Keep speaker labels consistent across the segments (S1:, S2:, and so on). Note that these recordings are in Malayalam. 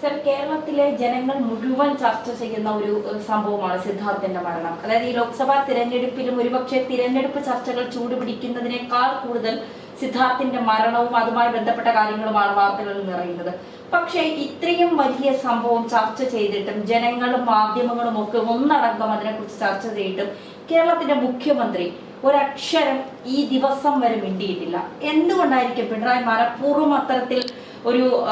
S1: സർ കേരളത്തിലെ ജനങ്ങൾ മുഴുവൻ ചർച്ച ചെയ്യുന്ന ഒരു സംഭവമാണ് സിദ്ധാർത്ഥന്റെ മരണം. അതായത് ഈ ലോക്സഭാ തിരഞ്ഞെടുപ്പിലും ഒരുപക്ഷെ തിരഞ്ഞെടുപ്പ് ചർച്ചകൾ ചൂടുപിടിക്കുന്നതിനേക്കാൾ കൂടുതൽ സിദ്ധാർത്ഥിന്റെ മരണവും അതുമായി ബന്ധപ്പെട്ട കാര്യങ്ങളുമാണ് വാർത്തകളിൽ നിറയുന്നത്. പക്ഷേ ഇത്രയും വലിയ സംഭവം ചർച്ച ചെയ്തിട്ടും ജനങ്ങളും മാധ്യമങ്ങളും ഒക്കെ ഒന്നടങ്കം അതിനെക്കുറിച്ച് ചർച്ച ചെയ്തിട്ടും കേരളത്തിന്റെ മുഖ്യമന്ത്രി ഒരക്ഷരം ഈ ദിവസം വരെ മിണ്ടിയിട്ടില്ല. എന്തുകൊണ്ടായിരിക്കും പിണറായി മനഃപൂർവം അത്തരത്തിൽ ഒരു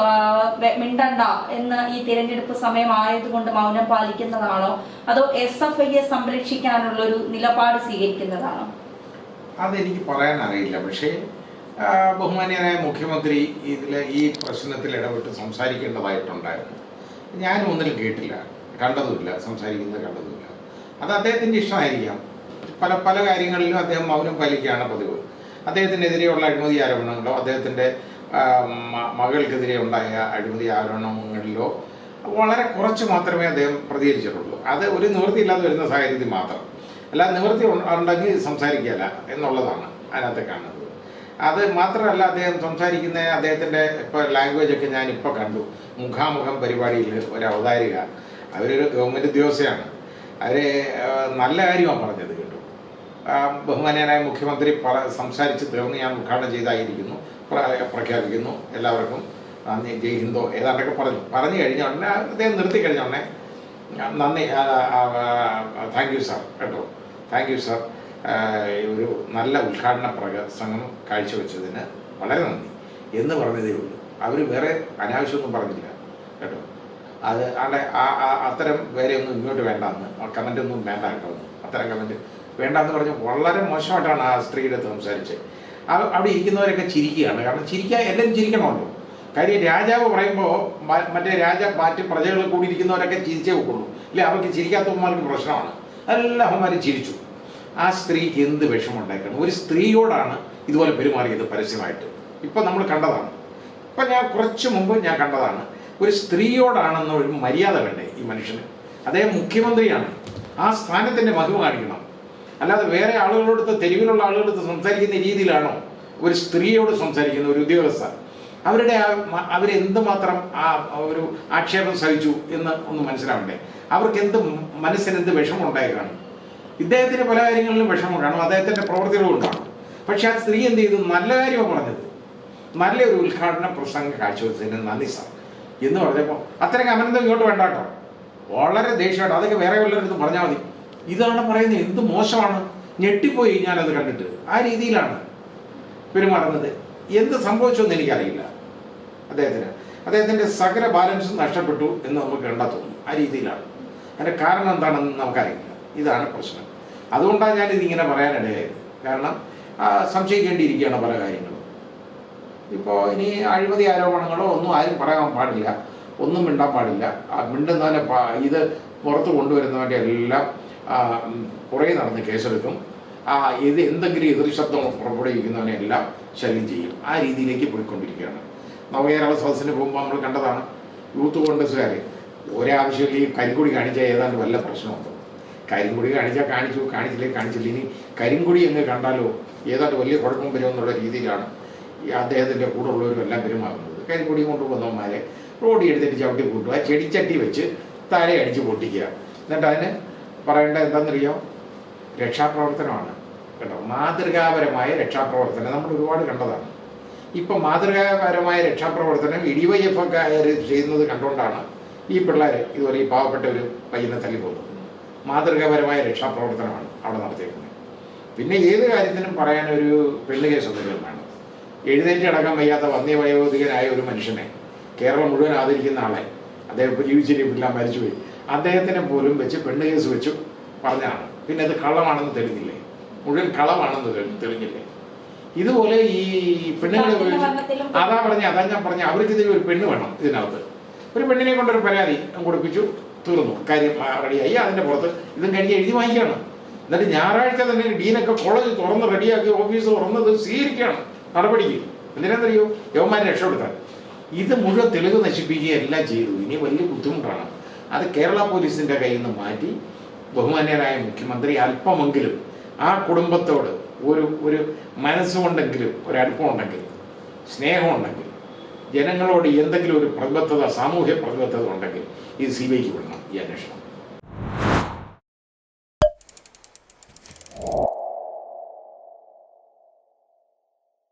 S1: മിണ്ടണ്ട എന്ന് ഈ തിരഞ്ഞെടുപ്പ് സമയമായത് കൊണ്ട് മൗനം പാലിക്കുന്നതാണോ? അതോ എസ് എഫ് ഐയെ സംരക്ഷിക്കാനുള്ള ഒരു നിലപാട് സ്വീകരിക്കുന്നതാണോ?
S2: അതെനിക്ക് പറയാൻ അറിയില്ല. പക്ഷേ ബഹുമാന്യനായ മുഖ്യമന്ത്രി ഇതിൽ ഈ പ്രശ്നത്തിൽ ഇടപെട്ട് സംസാരിക്കേണ്ടതായിട്ടുണ്ടായിരുന്നു. ഞാൻ ഒന്നിലും കേട്ടില്ല. കണ്ടതുമില്ല. സംസാരിക്കുന്നത് കണ്ടതുമില്ല. അത് അദ്ദേഹത്തിന്റെ ഇഷ്ടമായിരിക്കാം. പല പല കാര്യങ്ങളിലും അദ്ദേഹം മൗനം പാലിക്കുകയാണ് പതിവ്. അദ്ദേഹത്തിനെതിരെയുള്ള അഴിമതി ആരോപണങ്ങളോ അദ്ദേഹത്തിന്റെ മകൾക്കെതിരെ ഉണ്ടായ അഴിമതി ആരോപണങ്ങളിലോ വളരെ കുറച്ച് മാത്രമേ അദ്ദേഹം പ്രതികരിച്ചിട്ടുള്ളൂ. അത് ഒരു നിവൃത്തിയില്ലാതെ വരുന്ന സാഹചര്യത്തിൽ മാത്രം. അല്ല നിവൃത്തി ഉണ്ടെങ്കിൽ സംസാരിക്കുകയല്ല എന്നുള്ളതാണ് അതിനകത്ത് കാണുന്നത്. അത് മാത്രമല്ല അദ്ദേഹം സംസാരിക്കുന്ന അദ്ദേഹത്തിന്റെ ഇപ്പോൾ ലാംഗ്വേജ് ഒക്കെ ഞാൻ ഇപ്പോൾ കണ്ടു. മുഖാമുഖം പരിപാടിയിൽ ഒരു അവതാരിക. അവരൊരു ഗവൺമെന്റ് ഉദ്യോഗസ്ഥയാണ്. അവർ നല്ല കാര്യമാണ് പറഞ്ഞത് കേട്ടു. ബഹുമാന്യനായ മുഖ്യമന്ത്രി പറ സംസാരിച്ച് തീർന്ന് ഞാൻ ഉദ്ഘാടനം ചെയ്തായിരിക്കുന്നു. പ്രഖ്യാപിക്കുന്നു. എല്ലാവർക്കും നന്ദി. ജയ് ഹിന്ദോ. ഏതാണ്ടൊക്കെ പറഞ്ഞു. പറഞ്ഞു കഴിഞ്ഞ ഉടനെ അദ്ദേഹം നിർത്തി കഴിഞ്ഞ ഉടനെ നന്ദി. താങ്ക് യു സാർ കേട്ടോ. താങ്ക് യു സാർ ഒരു നല്ല ഉദ്ഘാടന പ്രസംഗം കാഴ്ചവെച്ചതിന് വളരെ നന്ദി. എന്ന് പറഞ്ഞതേ ഉള്ളൂ. അവർ വേറെ അനാവശ്യമൊന്നും പറഞ്ഞില്ല. കേട്ടോ. അത് അവിടെ ആ അത്തരം വേറെ ഒന്നും ഇങ്ങോട്ട് വേണ്ടെന്ന്. കമന്റ് ഒന്നും വേണ്ട കേട്ടോ. അത്തരം കമന്റ് വേണ്ടെന്ന് പറഞ്ഞ് വളരെ മോശമായിട്ടാണ് ആ സ്ത്രീയുടെ അടുത്ത് സംസാരിച്ചത്. അവിടെ ഇരിക്കുന്നവരൊക്കെ ചിരിക്കുകയാണ്. കാരണം ചിരിക്കാൻ എല്ലാവരും ചിരിക്കണമല്ലോ. കാര്യം രാജാവ് പറയുമ്പോൾ മറ്റേ രാജ മറ്റ് പ്രജകൾ കൂടി ഇരിക്കുന്നവരൊക്കെ ചിരിച്ചേ വെക്കുള്ളൂ ഇല്ല? അവർക്ക് ചിരിക്കാത്തവന്മാർക്ക് പ്രശ്നമാണ്. എല്ലാ അവന്മാർ ചിരിച്ചു. ആ സ്ത്രീക്ക് എന്ത് വിഷമമുണ്ടാക്കണം ഒരു സ്ത്രീയോടാണ് ഇതുപോലെ പെരുമാറിയത് പരസ്യമായിട്ട്. ഇപ്പം നമ്മൾ കണ്ടതാണ്. ഇപ്പം ഞാൻ കുറച്ച് മുമ്പ് ഞാൻ കണ്ടതാണ്. ഒരു സ്ത്രീയോടാണെന്ന ഒരു മര്യാദ വേണ്ടേ ഈ മനുഷ്യന്? അദ്ദേഹം മുഖ്യമന്ത്രിയാണ്. ആ സ്ഥാനത്തിന്റെ മധു കാണിക്കണം. അല്ലാതെ വേറെ ആളുകളോടുത്ത് തെരുവിലുള്ള ആളുകളടുത്ത് സംസാരിക്കുന്ന രീതിയിലാണോ? ഒരു സ്ത്രീയോട് സംസാരിക്കുന്ന ഒരു ഉദ്യോഗസ്ഥ അവരുടെ ആ അവരെന്തുമാത്രം ആ ഒരു ആക്ഷേപം സഹിച്ചു എന്ന് ഒന്ന് മനസ്സിലാവണ്ടേ? അവർക്ക് എന്ത് മനസ്സിന് എന്ത് വിഷമം ഉണ്ടായിരുന്നു ഇദ്ദേഹത്തിന് പല കാര്യങ്ങളിലും വിഷമം കാണും അദ്ദേഹത്തിന്റെ പ്രവൃത്തികളും ഉണ്ടാകും. പക്ഷെ ആ സ്ത്രീ എന്ത് ചെയ്തു? നല്ല കാര്യമാണ് പറഞ്ഞത്. നല്ലൊരു ഉദ്ഘാടന പ്രസംഗം കാഴ്ചവെച്ചതിന് നന്ദി സാർ. എന്ന് പറഞ്ഞപ്പോൾ അത്രയും അമനന്തം ഇങ്ങോട്ട് വേണ്ട കേട്ടോ. വളരെ ദേഷ്യമാണ് അതൊക്കെ വേറെ വല്ലവരും പറഞ്ഞാൽ മതി. ഇതാണ് പറയുന്നത് എന്ത് മോശമാണ്? ഞെട്ടിപ്പോയി ഞാനത് കണ്ടിട്ട്. ആ രീതിയിലാണ് പെരുമാറുന്നത്. എന്ത് സംഭവിച്ചെന്ന് എനിക്കറിയില്ല. അദ്ദേഹത്തിന്. അദ്ദേഹത്തിന്റെ സകല ബാലൻസ് നഷ്ടപ്പെട്ടു എന്ന് നമുക്ക് കണ്ടാൽ തോന്നും. ആ രീതിയിലാണ്. അതിന്റെ കാരണം എന്താണെന്ന് നമുക്കറിയില്ല. ഇതാണ് പ്രശ്നം. അതുകൊണ്ടാണ് ഞാൻ ഇതിങ്ങനെ പറയാനിടയായത്. കാരണം സംശയിക്കേണ്ടിയിരിക്കുകയാണ് പല കാര്യങ്ങളും. ഇപ്പോൾ ഇനി അഴിമതി ആരോപണങ്ങളോ ഒന്നും ആരും പറയാൻ പാടില്ല. ഒന്നും മിണ്ടാൻ പാടില്ല. മിണ്ടുന്നവനെ ഇത് പുറത്ത് കൊണ്ടുവരുന്നവന്റെ എല്ലാം പുറകെ നടന്ന് കേസെടുക്കും. ആ ഇത് എന്തെങ്കിലും എതിർ ശബ്ദം പുറപ്പെടുവിക്കുന്നവനെ എല്ലാം ശല്യം ചെയ്യും. ആ രീതിയിലേക്ക് പോയിക്കൊണ്ടിരിക്കുകയാണ്. നവകേരള സദസ്സിന് പോകുമ്പോൾ നമ്മൾ കണ്ടതാണ് യൂത്ത് കോൺഗ്രസ്സുകാർ ഒരാവശ്യമില്ല ഈ കരിങ്കുടി കാണിച്ചാൽ ഏതാണ്ട് വല്ല പ്രശ്നമുണ്ടോ. കരിങ്കുടി കാണിച്ചാൽ കാണിച്ചു കാണിച്ചില്ലേ കാണിച്ചില്ല. ഇനി കരിങ്കുടി എന്ന് കണ്ടാലോ ഏതാണ്ട് വലിയ കുഴപ്പം വരുമെന്നുള്ള രീതിയിലാണ് ഈ അദ്ദേഹത്തിന്റെ കൂടെ എല്ലാം പെരുമാറുന്നത്. കരിങ്കുടി കൊണ്ടുവന്നവന്മാരെ റോഡി എടുത്തിട്ട് ചവിട്ടി കൂട്ടുക ചെടിച്ചട്ടി വെച്ച് തലയടിച്ച് പൊട്ടിക്കുക. എന്നിട്ട് അതിന് പറയേണ്ടത് എന്താണെന്നറിയോ രക്ഷാപ്രവർത്തനമാണ്. കേട്ടോ മാതൃകാപരമായ രക്ഷാപ്രവർത്തനം. നമ്മൾ ഒരുപാട് കണ്ടതാണ്. ഇപ്പം മാതൃകാപരമായ രക്ഷാപ്രവർത്തനം ഇ ഡി വൈ എഫ് ഒക്കെ ചെയ്യുന്നത് കണ്ടുകൊണ്ടാണ് ഈ പിള്ളേർ ഇതുപോലെ ഈ പാവപ്പെട്ട ഒരു പയ്യനെ തല്ലി മാതൃകാപരമായ രക്ഷാപ്രവർത്തനമാണ് അവിടെ നടത്തിയിരിക്കുന്നത്. പിന്നെ ഏത് കാര്യത്തിനും പറയാൻ ഒരു പെണ്ണ് കേസ് എന്തെങ്കിലും വേണം എഴുന്നേറ്റ് അടക്കാൻ വയ്യാത്ത വന്യവയോധികനായ ഒരു മനുഷ്യനെ കേരളം മുഴുവൻ ആദരിക്കുന്ന ആളെ അദ്ദേഹം ഇപ്പോൾ ജീവിച്ചിരിപ്പില്ല മരിച്ചുപോയി. അദ്ദേഹത്തിനെ പോലും വെച്ച് പെണ്ണ് കേസ് വെച്ചു. പറഞ്ഞാണ്. പിന്നെ അത് കള്ളമാണെന്ന് തെളിഞ്ഞില്ലേ? മുഴുവൻ കളമാണെന്ന് തെളി- തെളിഞ്ഞില്ലേ? ഇതുപോലെ ഈ പെണ്ണുങ്ങളെ അതാ പറഞ്ഞ അതാ ഞാൻ പറഞ്ഞ അവർക്ക് ഇതിൽ ഒരു പെണ്ണ് വേണം ഇതിനകത്ത്. ഒരു പെണ്ണിനെ കൊണ്ടൊരു പരാതി കൊടുപ്പിച്ചു തീർന്നു. കാര്യം റെഡിയായി. അതിന്റെ പുറത്ത് ഇതും കഴിഞ്ഞ് എഴുതി വാങ്ങിക്കുകയാണ്. എന്നിട്ട് ഞായറാഴ്ച തന്നെ ഡീനൊക്കെ കോളേജ് തുറന്ന് റെഡിയാക്കി ഓഫീസ് തുറന്നത് സ്വീകരിക്കുകയാണ്. നടപടിക്ക്. എന്തിനാണെന്നറിയോ? യവന്മാരെ രക്ഷപ്പെടുത്താൻ. ഇത് മുഴുവൻ തെളിവ് നശിപ്പിക്കുകയും എല്ലാം ചെയ്തു. ഇനി വലിയ ബുദ്ധിമുട്ടാണ്. അത് കേരള പോലീസിന്റെ കയ്യിൽ നിന്ന് മാറ്റി ബഹുമാന്യനായ മുഖ്യമന്ത്രി അല്പമെങ്കിലും ആ കുടുംബത്തോട് ഒരു ഒരു മനസ്സുകൊണ്ടെങ്കിലും ഒരു അടുപ്പമുണ്ടെങ്കിൽ സ്നേഹമുണ്ടെങ്കിൽ ജനങ്ങളോട് എന്തെങ്കിലും ഒരു പ്രതിബദ്ധത സാമൂഹ്യ പ്രതിബദ്ധത ഉണ്ടെങ്കിൽ ഇത് സി ബി ഐക്ക് വിടണം ഈ അന്വേഷണം.